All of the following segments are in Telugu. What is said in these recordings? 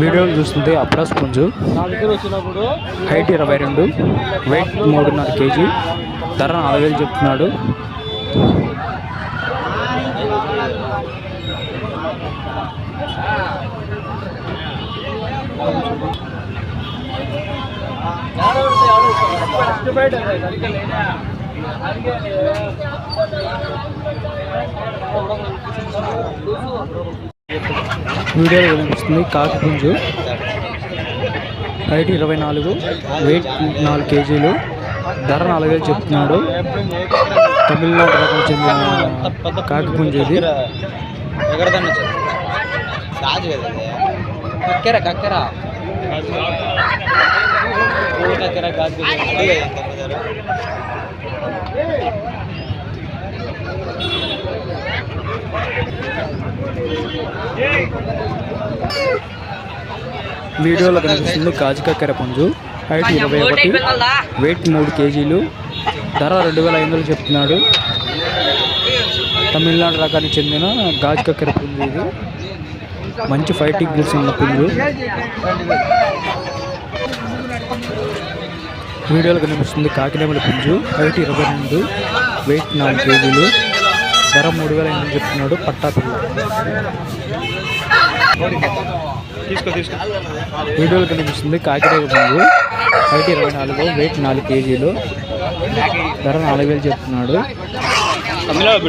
వీడియోలు చూస్తుంది అప్రాస్ పుంజు హైట్ ఇరవై రెండు వెయిట్ మూడున్నర కేజీ ధర నాలుగు వేలు చెప్తున్నాడు. వీడియోలో కనిపిస్తుంది కాకి హైట్ ఇరవై నాలుగు వెయిట్ నాలుగు కేజీలు. ధర నాలుగు వేలు చెప్తున్నాడు. తమిళనాడు రకం చెందిన కాకి పుంజు ఇది. కక్కెర కక్కెర కక్కెర వీడియోలో కనిపిస్తుంది కాజికక్కెర పుంజు. హైట్ ఇరవై ఒకటి. వెయిట్ మూడు కేజీలు. ధర రెండు వేల ఐదు వందలు చెప్తున్నాడు. తమిళనాడు రకానికి చెందిన గాజుకక్కెర పుంజు ఇది. మంచి ఫైటింగ్ గిల్స్ ఉన్న పుంజు. వీడియోలో కనిపిస్తుంది కాకినేమల పుంజు. హైట్ ఇరవై రెండు. వెయిట్ నాలుగు కేజీలు. ధర మూడు వేల వందలు చెప్తున్నాడు పట్టా పిల్ల. వీడియోలో కనిపిస్తుంది కాకిరేగ పుంజు హైట్ ఇరవై నాలుగు వెయిట్ నాలుగు కేజీలు. ధర నాలుగు వేలు చెప్తున్నాడు. తమిళనాడు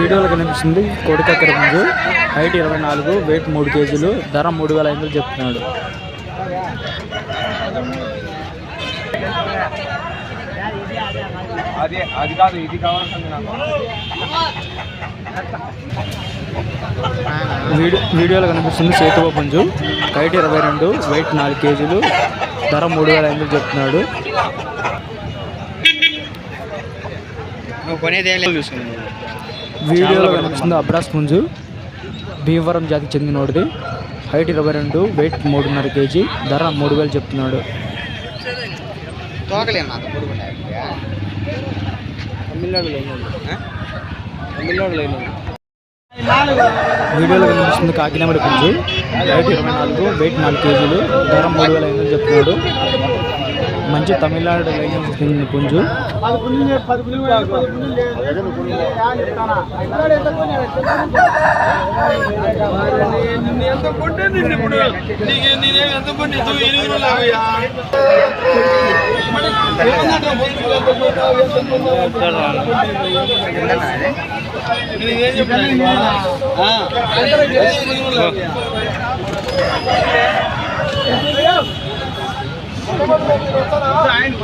వీడియోలో కనిపిస్తుంది కోడికక్కర పుంజు హైట్ ఇరవై నాలుగు వెయిట్ మూడు కేజీలు ధర మూడు వేల ఐదు చెప్తున్నాడు. అది అది కాదు ఇది కావాల్సింది నాకు. వీడియో వీడియోలో కనిపిస్తుంది సేతువ పుంజు. హైట్ ఇరవై రెండు వెయిట్ నాలుగు కేజీలు ధర మూడు వేల ఐదు చెప్తున్నాడు. నువ్వు కొనేది ఏం లేదు. చూసుకుని వీడియోలో కనిపిస్తుంది అబ్రాస్ పుంజు భీమవరం జాతికి చెందినోడిది. హైట్ ఇరవై రెండు వెయిట్ మూడున్నర కేజీ ధర మూడు వేలు చెప్తున్నాడు. వీడియోలో కనిపిస్తుంది కాకినాడ పుంజు హైట్ ఇరవై నాలుగు వెయిట్ నాలుగు కేజీలు ధర మూడు వేల ఐదు వందలు చెప్తున్నాడు. మంచి తమిళనాడు లైసెన్స్ కొంచెం పుంజు. ఎంత ఆయన